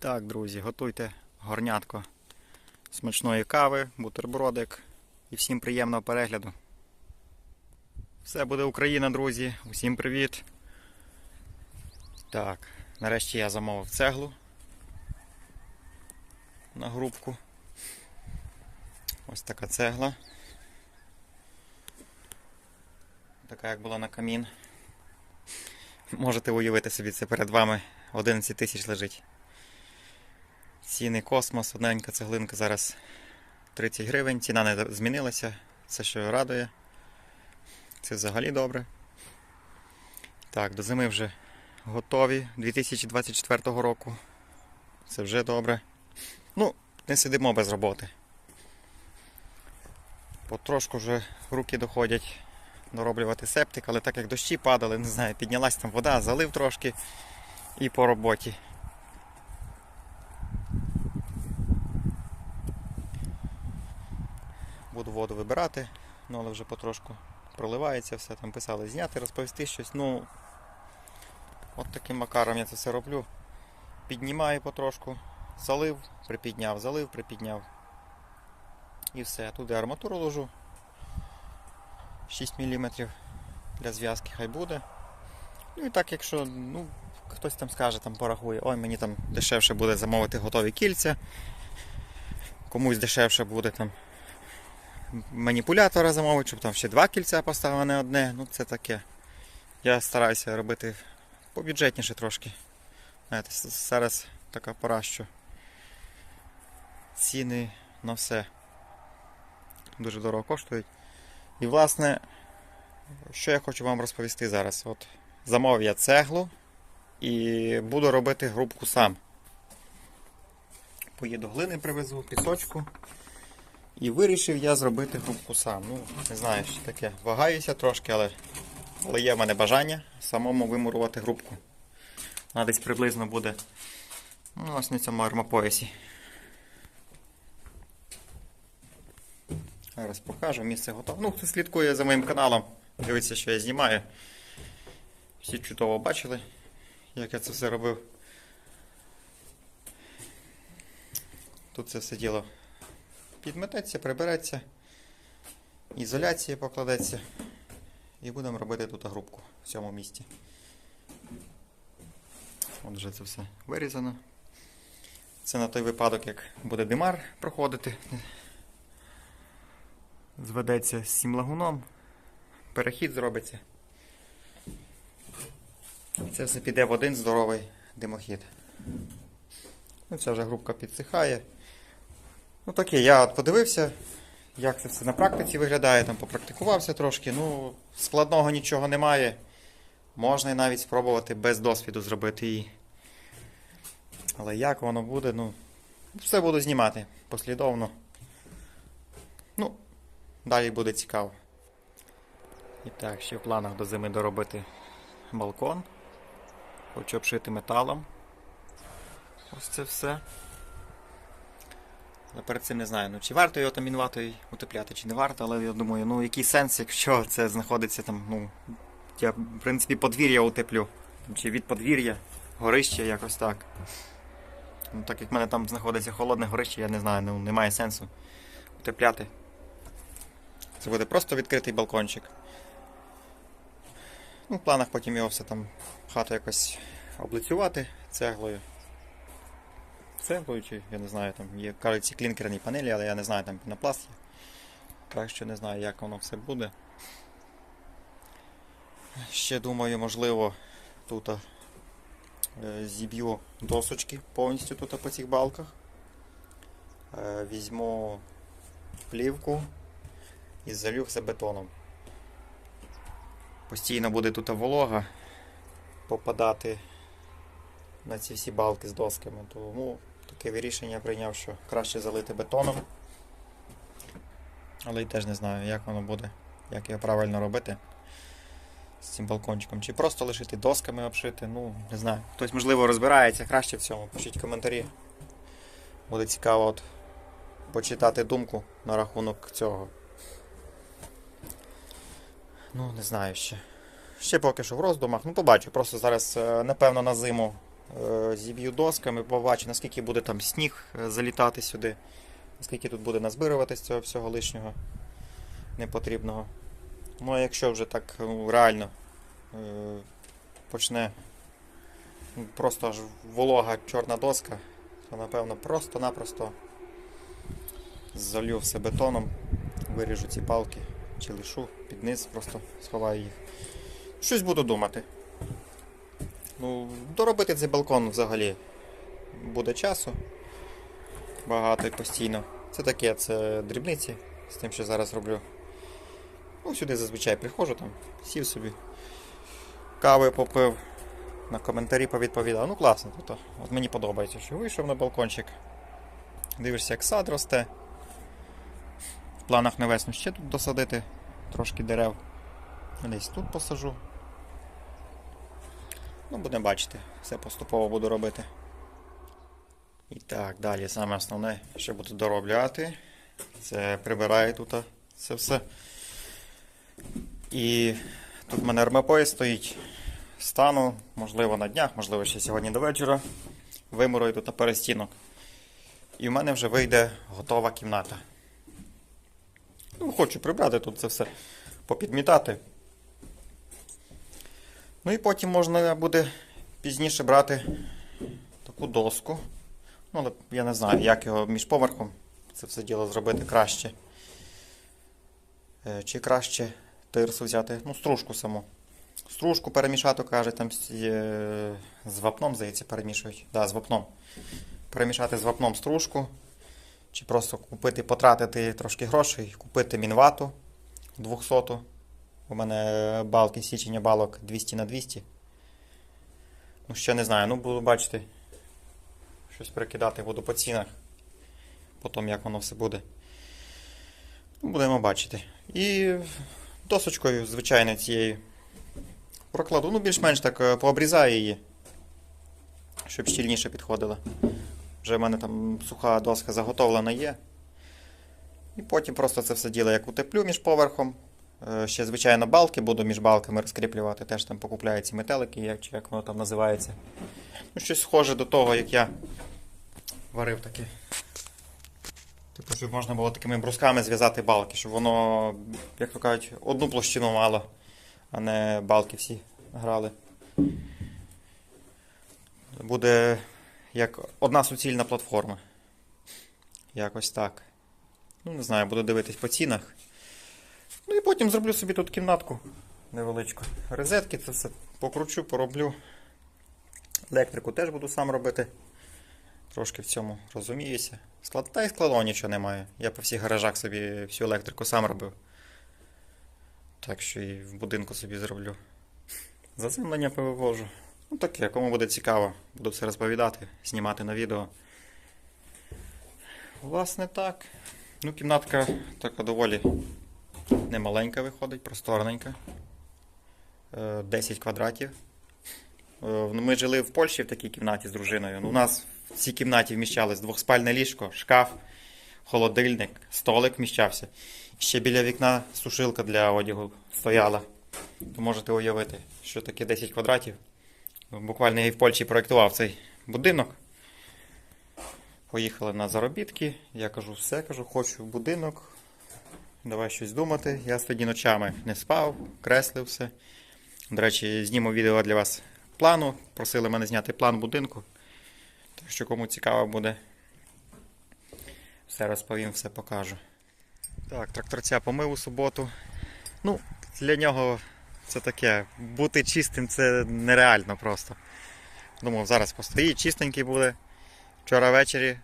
Так, друзі, готуйте горнятко смачної кави, бутербродик і всім приємного перегляду. Все буде Україна, друзі. Усім привіт. Так, нарешті я замовив цеглу на грубку. Ось така цегла. Така як була на камін. Можете уявити собі, це перед вами 11 тисяч лежить. Ціни космос, одненька цеглинка зараз 30 гривень, ціна не змінилася, це що радує. Це взагалі добре. Так, до зими вже готові 2024 року. Це вже добре. Ну, не сидимо без роботи. Потрошку вже руки доходять дороблювати септик, але так як дощі падали, не знаю, піднялась там вода, залив трошки і по роботі. Буду воду вибирати, ну але вже потрошку проливається все, там писали зняти, розповісти щось. Ну, от таким макаром я це все роблю. Піднімаю потрошку, залив, припідняв, залив, припідняв. І все. Туди арматуру ложу. 6 мм для зв'язки хай буде. Ну і так, якщо ну, хтось там скаже, там порахує, ой, мені там дешевше буде замовити готові кільця, комусь дешевше буде там маніпулятора замовити, щоб там ще два кільця поставили, не одне. Ну це таке. Я стараюся робити побюджетніше трошки. Знаєте, зараз така пора, що ціни на все дуже дорого коштують. І власне, що я хочу вам розповісти зараз. От замовив я цеглу і буду робити грубку сам. Поїду глини привезу, пісочку. І вирішив я зробити грубку сам. Ну, не знаю, що таке. Вагаюся трошки, але, але є в мене бажання самому вимурувати грубку. Вона десь приблизно буде ну, ось на цьому армопоясі. Зараз покажу, місце готове. Ну, хто слідкує за моїм каналом, дивиться, що я знімаю. Всі чудово бачили, як я це все робив. Тут це все діло підмететься, прибереться, ізоляція покладеться. І будемо робити тут грубку в цьому місці. От вже це все вирізано. Це на той випадок, як буде димар проходити. Зведеться з цим лагуном, перехід зробиться. І це все піде в один здоровий димохід. Ну, ця вже грубка підсихає. Ну таке, я от подивився, як це все на практиці виглядає, там попрактикувався трошки. Ну, складного нічого немає. Можна і навіть спробувати без досвіду зробити її. Але як воно буде, ну, все буду знімати послідовно. Ну, далі буде цікаво. І так, ще в планах до зими доробити балкон. Хочу обшити металом. Ось це все. Перед цим не знаю, ну чи варто його там інватою утепляти, чи не варто, але я думаю, ну який сенс, якщо це знаходиться там, ну. Я, в принципі, подвір'я утеплю. Чи від подвір'я, горище, якось так. Ну, так як в мене там знаходиться холодне горище, я не знаю, ну немає сенсу утепляти. Це буде просто відкритий балкончик. Ну, в планах потім його все там хату якось облицювати цеглою. Цеглою я не знаю, там є кажуть ці клінкерні панелі, але я не знаю, там пінопласт є. Так що не знаю, як воно все буде. Ще думаю, можливо, тут е, зіб'ю досочки повністю тут по цих балках. Е, Візьму плівку і залю все бетоном. Постійно буде тут волога попадати на ці всі балки з досками. Тому таке рішення прийняв, що краще залити бетоном. Але й теж не знаю, як воно буде, як його правильно робити з цим балкончиком. Чи просто лишити досками обшити, ну, не знаю. Хтось, можливо, розбирається краще в цьому. Пишіть коментарі. Буде цікаво от почитати думку на рахунок цього. Ну, не знаю ще. Ще поки що в роздумах. Ну, побачу. Просто зараз, е, напевно, на зиму зіб'ю досками, побачу, наскільки буде там сніг е, залітати сюди, наскільки тут буде назбируватись цього всього лишнього непотрібного. Ну а якщо вже так ну, реально е, почне просто аж волога чорна доска, то напевно просто-напросто залью все бетоном, виріжу ці палки чи лишу під низ, просто сховаю їх. Щось буду думати. Ну, доробити цей балкон взагалі буде часу. Багато і постійно. Це таке, це дрібниці з тим, що зараз роблю. Ну, сюди зазвичай приходжу, там, сів собі, кави попив, на коментарі повідповідав. Ну класно тут. От мені подобається, що вийшов на балкончик. Дивишся, як сад росте. В планах на весну ще тут досадити трошки дерев. Десь тут посажу. Ну, будемо бачити, все поступово буду робити. І так, далі саме основне, що буду доробляти. Це прибираю тут це все. І тут в мене армопоїзд стоїть. Стану, можливо, на днях, можливо, ще сьогодні до вечора. Вимурую тут на перестінок. І в мене вже вийде готова кімната. Ну, хочу прибрати тут це все, попідмітати. Ну і потім можна буде пізніше брати таку доску. Ну, я не знаю, як його між поверхом це все діло зробити краще. Е, Чи краще тирсу взяти, ну, стружку саму. Стружку перемішати, каже, там е, з вапном, здається, перемішують. Да, з вапном. Перемішати з вапном стружку. Чи просто купити, потратити трошки грошей, купити мінвату 200. У мене балки січення балок 200 на 200. Ну, ще не знаю, ну буду бачити. Щось перекидати буду по цінах. Потім як воно все буде. Ну, Будемо бачити. І досочкою, звичайно, цією прокладу. Ну, більш-менш так е, пообрізаю її, щоб щільніше підходила. Вже в мене там суха доска заготовлена є. І потім просто це все діло як утеплю між поверхом. Е, Ще, звичайно, балки буду між балками розкріплювати. Теж там покупляю ці метелики, як, чи як воно там називається. Ну, щось схоже до того, як я варив таке. Типу, щоб можна було такими брусками зв'язати балки, щоб воно, як то кажуть, одну площину мало, а не балки всі грали. Буде як одна суцільна платформа. Якось так. Ну, не знаю, буду дивитись по цінах. Ну і потім зроблю собі тут кімнатку невеличку. Розетки це все покручу, пороблю. Електрику теж буду сам робити. Трошки в цьому розуміюся. Склад... Та й складу нічого немає. Я по всіх гаражах собі всю електрику сам робив. Так що і в будинку собі зроблю. Заземлення повивожу. Ну таке, кому буде цікаво, буду все розповідати, знімати на відео. Власне так. Ну, кімнатка така доволі немаленька виходить, просторненька. Е, 10 квадратів. Е, Ми жили в Польщі в такій кімнаті з дружиною. Ну, У нас в цій кімнаті вміщалось двохспальне ліжко, шкаф, холодильник, столик вміщався. Ще біля вікна сушилка для одягу стояла. То можете уявити, що таке 10 квадратів. Буквально я і в Польщі проєктував цей будинок. Поїхали на заробітки. Я кажу, все, кажу, хочу будинок. Давай щось думати. Я тоді ночами не спав, креслив все. До речі, зніму відео для вас плану. Просили мене зняти план будинку. Так що кому цікаво буде, все розповім, все покажу. Так, тракторця помив у суботу. Ну, для нього це таке. Бути чистим це нереально просто. Думав, зараз постоїть, чистенький буде. Вчора ввечері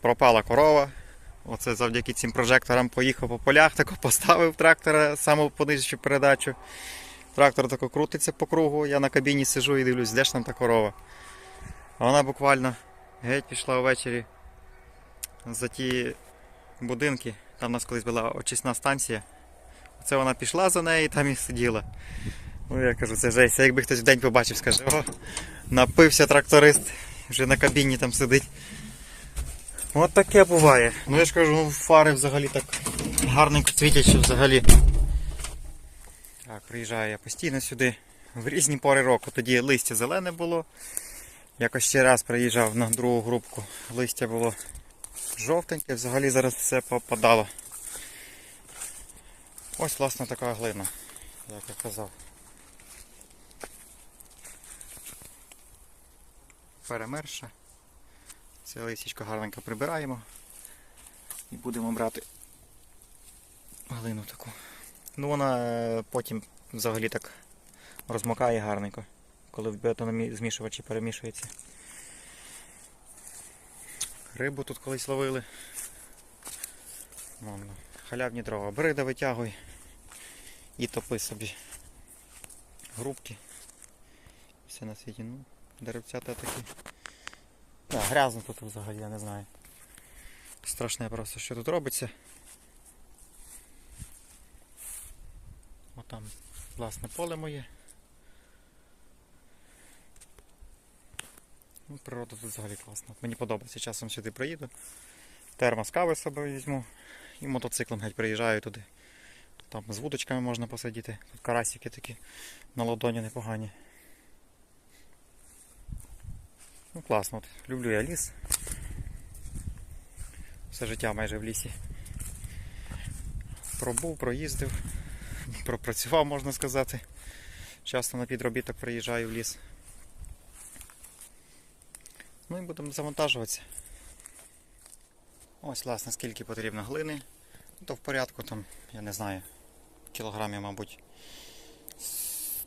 пропала корова. Оце завдяки цим прожекторам поїхав по полях, тако поставив трактора саму понижчу передачу. Трактор тако крутиться по кругу, я на кабіні сижу і дивлюсь, де ж там та корова. А вона буквально геть пішла ввечері за ті будинки. Там у нас колись була очисна станція. Оце вона пішла за нею і там і сиділа. Ну я кажу, це жесть. Якби хтось в день побачив, скаже, о, напився тракторист, вже на кабіні там сидить. От таке буває. Ну я ж кажу, ну, фари взагалі так гарненько світять, взагалі. Так, приїжджаю я постійно сюди в різні пори року. Тоді листя зелене було. Якось ще раз приїжджав на другу групку. Листя було жовтеньке, взагалі зараз все попадало. Ось власне така глина, як я казав. Перемерша. Це листячко гарненько прибираємо. І будемо брати глину таку. Ну вона е, потім взагалі так розмокає гарненько, коли в бетономішувачі перемішується. Рибу тут колись ловили. Вон, халявні дрова. Бери да витягуй і топи собі. Грубки. Все на світі. Ну, деревцята такі. Да, грязно тут взагалі, я не знаю. Страшне просто, що тут робиться. Отам, власне, поле моє. Ну, природа тут взагалі класна. Мені подобається, часом сюди приїду. Термос кави з собою візьму. І мотоциклом геть приїжджаю туди. Там з вудочками можна посидіти. Тут карасики такі на ладоні непогані. Ну класно, от. люблю я ліс. Все життя майже в лісі. Пробув, проїздив, пропрацював, можна сказати. Часто на підробіток приїжджаю в ліс. Ну і будемо завантажуватися. Ось, власне, скільки потрібно глини. То в порядку там, я не знаю, кілограмів, мабуть,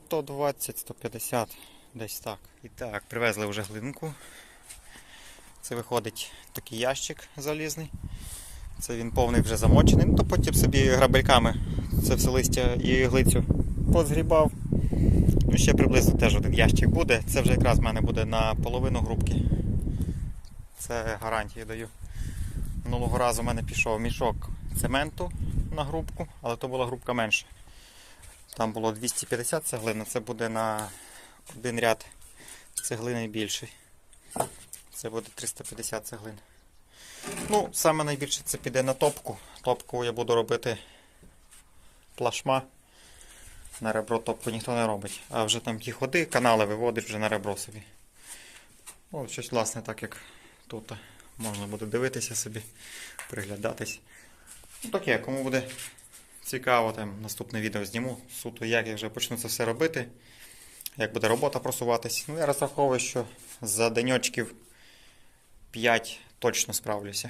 120-150, десь так. І так, привезли вже глинку. Це виходить такий ящик залізний. Це він повний вже замочений. Ну, то потім собі грабельками це все листя і глицю позгрібав. Ну, ще приблизно теж один ящик буде. Це вже якраз в мене буде на половину грубки. Це гарантію даю. Минулого разу в мене пішов мішок цементу на грубку, але то була грубка менша. Там було 250 цеглин, це буде на один ряд цеглини більший. Це буде 350 цеглин. Ну, саме найбільше це піде на топку. Топку я буду робити плашма. На ребро топку ніхто не робить. А вже там ті ходи, канали виводиш вже на ребро собі. О, щось власне так як тут можна буде дивитися собі, приглядатись. Ну таке, кому буде цікаво, там наступне відео зніму. Суто, як я вже почну це все робити, як буде робота просуватись. Ну, я розраховую, що за деньочків 5 точно справлюся.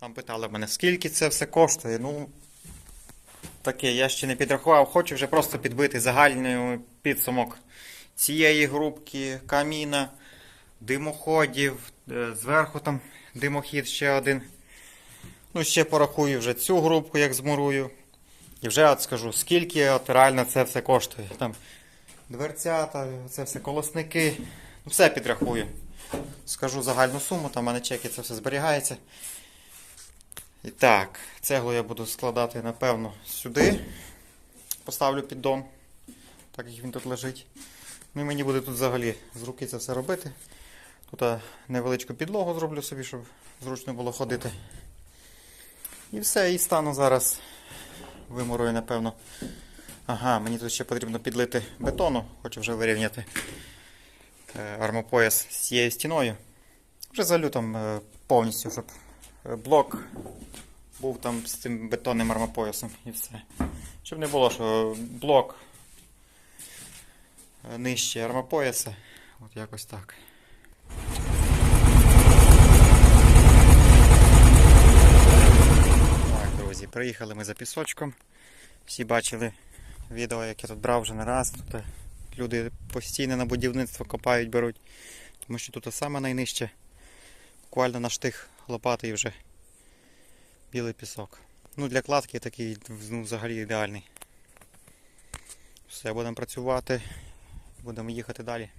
Там питали мене, скільки це все коштує. Ну, таке, я ще не підрахував, хочу вже просто підбити загальний підсумок цієї групки, каміна, димоходів, е, зверху там димохід ще один. Ну, ще порахую вже цю групку, як змурую. І вже от скажу, скільки от реально це все коштує. Там дверцята, це все колосники. Ну, все підрахую. Скажу загальну суму, там в мене чеки, це все зберігається. І так, цеглу я буду складати, напевно, сюди. Поставлю піддон, так як він тут лежить. Ну і мені буде тут взагалі з руки це все робити. Тут невеличку підлогу зроблю собі, щоб зручно було ходити. І все, і стану зараз. Вимурую, напевно. Ага, мені тут ще потрібно підлити бетону, хочу вже вирівняти е, армопояс з цією стіною. Вже залю там е, повністю, щоб е, блок був там з цим бетонним армопоясом і все. Щоб не було, що блок нижче армопояса. От якось так. Так, друзі, приїхали ми за пісочком. Всі бачили відео, яке тут брав вже не раз. Тут е, люди постійно на будівництво копають, беруть. Тому що тут саме найнижче. Буквально на штих лопати вже білий пісок. Ну для кладки такий ну, взагалі ідеальний. Все, будемо працювати, будемо їхати далі.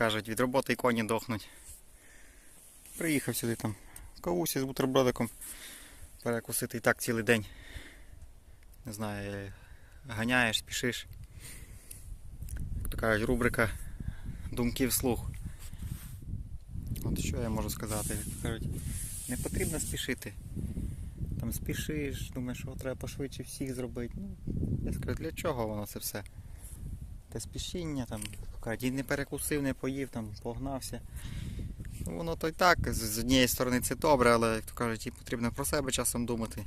Кажуть, від роботи і коні дохнуть. Приїхав сюди там кавусі з бутербродиком перекусити і так цілий день. Не знаю, ганяєш, спішиш. Як кажуть, рубрика думки вслух. От що я можу сказати? Кажуть, не потрібно спішити. Там спішиш, думаєш, що треба пошвидше всіх зробити. Ну, я скажу, для чого воно це все? Те спішіння, там, і не перекусив, не поїв, там, погнався. Ну, воно то й так, з однієї сторони це добре, але, як то кажуть, і потрібно про себе часом думати.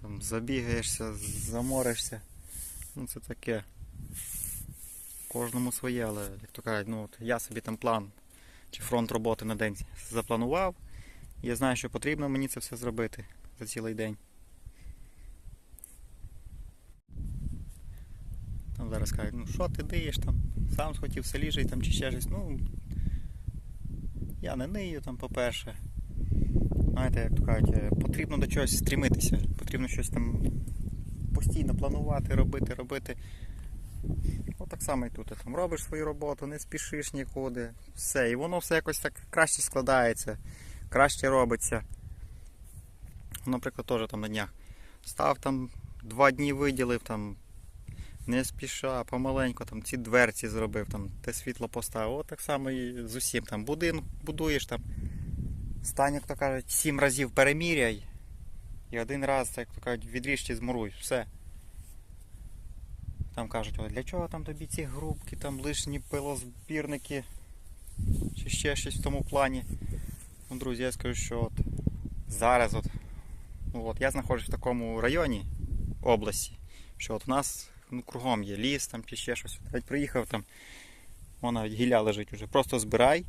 Там забігаєшся, заморишся. Ну це таке. Кожному своє, але як то кажуть, ну от я собі там план чи фронт роботи на день запланував. Я знаю, що потрібно мені це все зробити за цілий день. Зараз кажуть, ну що ти диєш там, сам схотів селі жити там чи ще щось. Ну я не нию там, по-перше. Знаєте, як то кажуть, е, потрібно до чогось стрімитися, потрібно щось там постійно планувати, робити, робити. Ну так само і тут. Там робиш свою роботу, не спішиш нікуди. Все. І воно все якось так краще складається, краще робиться. Наприклад, теж там на днях. Став там, два дні виділив, там, не спіша, помаленьку, там ці дверці зробив, там, те світло поставив. От так само і з усім. Там, будинок будуєш там. Стань, як то кажуть, сім разів переміряй. І один раз, як то кажуть, відріж чи змуруй. Все. Там кажуть, для чого там тобі ці грубки, там лишні пилозбірники, чи ще щось в тому плані. Ну, друзі, я скажу, що от зараз от, ну, от я знаходжусь в такому районі області, що от у нас ну, кругом є ліс там чи ще щось. Навіть приїхав там, вона навіть гілля лежить уже. Просто збирай,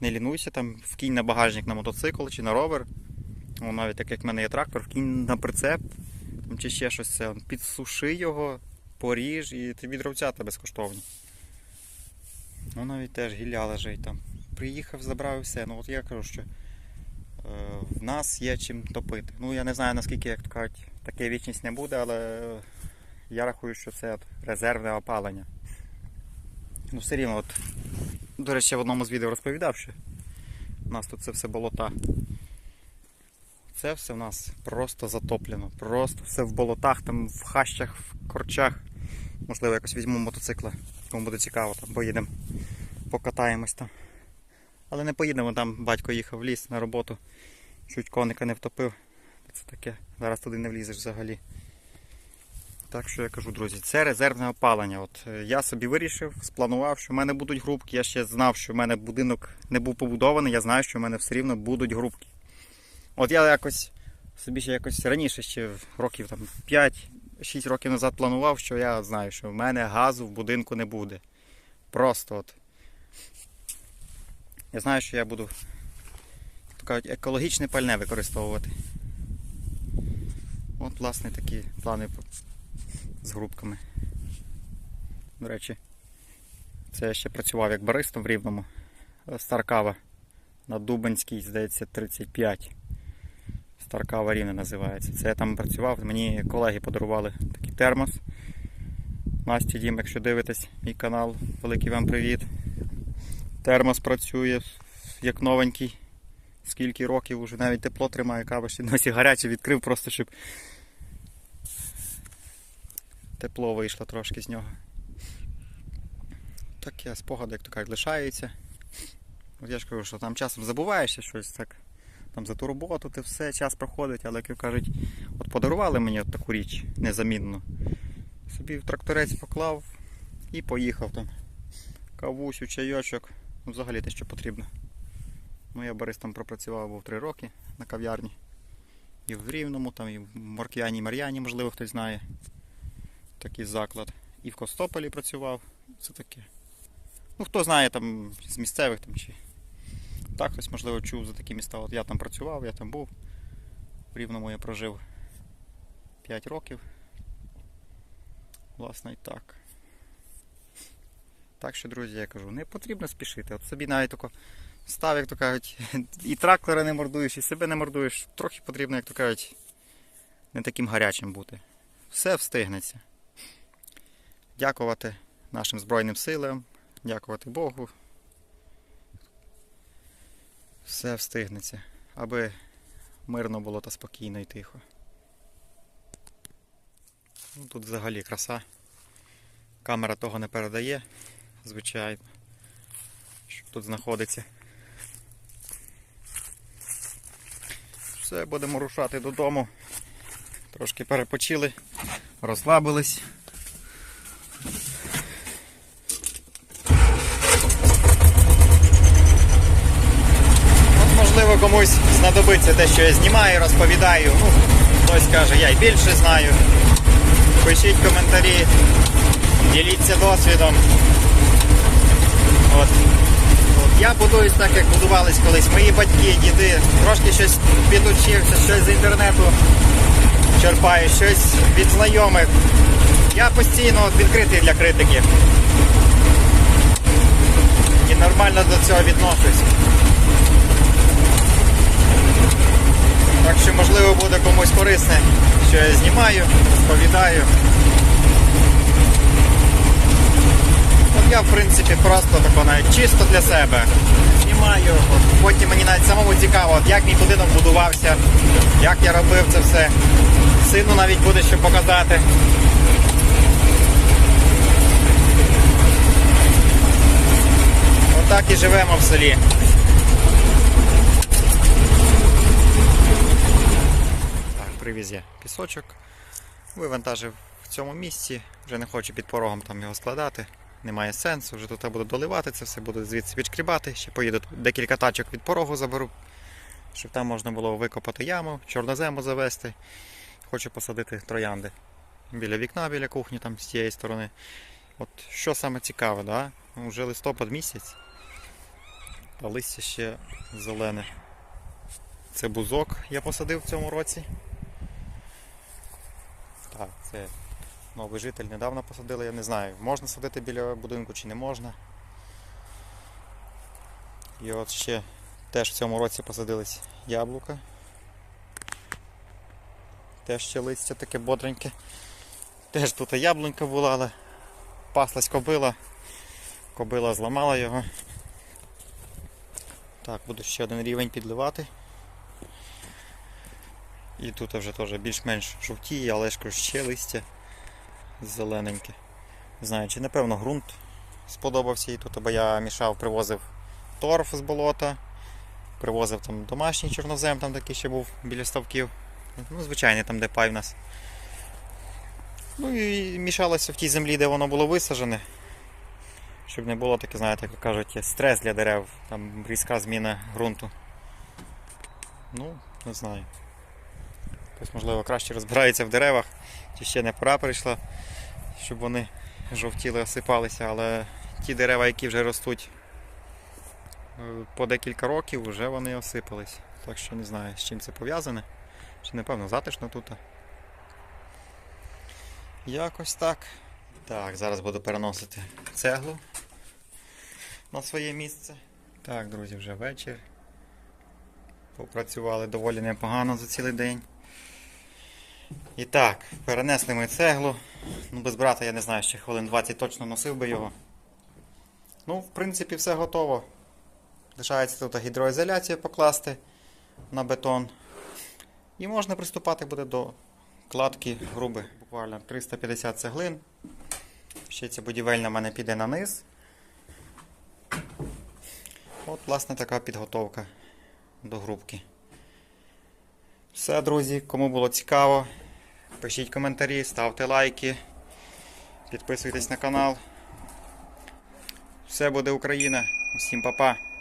не лінуйся, там вкинь на багажник на мотоцикл чи на ровер. Ну, навіть так як в мене є трактор, вкинь на прицеп там, чи ще щось це, підсуши його, поріж і тобі дровцята безкоштовні. Ну навіть теж гілля лежить там. Приїхав, забрав і все. Ну от я кажу, що е, в нас є чим топити. Ну я не знаю наскільки, як кажуть, таке вічність не буде, але е, я рахую, що це резервне опалення. Ну все рівно, от, до речі, в одному з відео розповідав, що у нас тут це все болота. Це все в нас просто затоплено. Просто все в болотах, там в хащах, в корчах. Можливо, якось візьму мотоцикла, кому буде цікаво, там поїдемо, покатаємось там. Але не поїдемо, там батько їхав в ліс на роботу, чуть коника не втопив. Це таке, зараз туди не влізеш взагалі. Так що я кажу, друзі, це резервне опалення. От е, я собі вирішив, спланував, що в мене будуть грубки. Я ще знав, що в мене будинок не був побудований, я знаю, що в мене все рівно будуть грубки. От я якось собі ще якось раніше, ще років там 5-6 років назад планував, що я знаю, що в мене газу в будинку не буде. Просто от. Я знаю, що я буду кажуть, екологічне пальне використовувати. От, власне, такі плани з грубками. До речі, це я ще працював як баристом в Рівному. Старкава на Дубенській, здається, 35. Старкава Рівне називається. Це я там працював. Мені колеги подарували такий термос. Насті Дім, якщо дивитесь мій канал, великий вам привіт. Термос працює як новенький. Скільки років вже навіть тепло тримає, кава ще досі гаряче відкрив, просто щоб тепло вийшло трошки з нього. Таке спогади, як то кажуть, лишаються. От я ж кажу, що там часом забуваєшся щось так. Там за ту роботу ти все, час проходить, але як кажуть, от подарували мені от таку річ незамінну. Собі в тракторець поклав і поїхав там. Кавусю, чайочок, ну взагалі те, що потрібно. Ну я баристом пропрацював був 3 роки на кав'ярні. І в Рівному, там, і в Морквяні, і Мар'яні, можливо, хтось знає. Такий заклад. І в Костополі працював. Це таке. Ну хто знає там з місцевих там чи. Так, хтось, можливо, чув за такі міста. От я там працював, я там був. В Рівному я прожив 5 років. Власне і так. Так що, друзі, я кажу, не потрібно спішити. От собі навіть тако став, як то кажуть, і трактора не мордуєш, і себе не мордуєш. Трохи потрібно, як то кажуть, не таким гарячим бути. Все встигнеться. Дякувати нашим Збройним силам, дякувати Богу. Все встигнеться, аби мирно було та спокійно і тихо. Ну, тут взагалі краса. Камера того не передає, звичайно. Що тут знаходиться. Все, будемо рушати додому. Трошки перепочили, розслабились. От, можливо, комусь знадобиться те, що я знімаю, розповідаю. Ну, хтось каже, я й більше знаю. Пишіть коментарі, діліться досвідом. От. От я будуюсь так, як будувались колись мої батьки, діди. Трошки щось підучився, щось з інтернету черпаю, щось від знайомих. Я постійно відкритий для критики. І нормально до цього відношусь. Так що, можливо, буде комусь корисне, що я знімаю, розповідаю. От я, в принципі, просто тако навіть чисто для себе знімаю. От Потім мені навіть самому цікаво, от як мій будинок будувався, як я робив це все. Сину навіть буде що показати. Отак і живемо в селі. Привіз я пісочок. Вивантажив в цьому місці. Вже не хочу під порогом там його складати. Немає сенсу, вже тут я буду доливати це все, буду звідси відшкрібати. Ще поїду декілька тачок від порогу заберу, щоб там можна було викопати яму, чорнозему завести. Хочу посадити троянди біля вікна, біля кухні, там з цієї сторони. От що саме цікаве, да? вже листопад місяць, а листя ще зелене. Це бузок я посадив в цьому році. Так, це новий житель недавно посадили, я не знаю, можна садити біля будинку чи не можна. І от ще теж в цьому році посадились яблука. Теж ще листя таке бодреньке. Теж тут яблунька була, але паслась кобила. Кобила зламала його. Так, буду ще один рівень підливати. І тут вже теж більш-менш жовтіє, але ж ще листя зелененьке. Не знаю, чи напевно ґрунт сподобався їй тут, бо я мішав, привозив торф з болота, привозив там домашній чорнозем, там такий ще був біля ставків. Ну, звичайний там, де пай в нас. Ну і мішалося в тій землі, де воно було висаджене. Щоб не було таке, знаєте, як кажуть, стрес для дерев, там різка зміна ґрунту. Ну, не знаю. Хтось, можливо, краще розбирається в деревах, чи ще не пора прийшла, щоб вони жовтіли, осипалися, але ті дерева, які вже ростуть е, по декілька років, вже вони осипались. Так що не знаю, з чим це пов'язане. Чи напевно затишно тут. Якось так. Так, зараз буду переносити цеглу на своє місце. Так, друзі, вже вечір. Попрацювали доволі непогано за цілий день. І так, перенесли ми цеглу. Ну, без брата, я не знаю, ще хвилин 20 точно носив би його. Ну, в принципі, все готово. Лишається тут гідроізоляцію покласти на бетон. І можна приступати буде до кладки груби. Буквально 350 цеглин. Ще ця будівельна в мене піде на низ. От, власне, така підготовка до грубки. Все, друзі, кому було цікаво, пишіть коментарі, ставте лайки, підписуйтесь на канал. Все буде Україна. Усім па-па.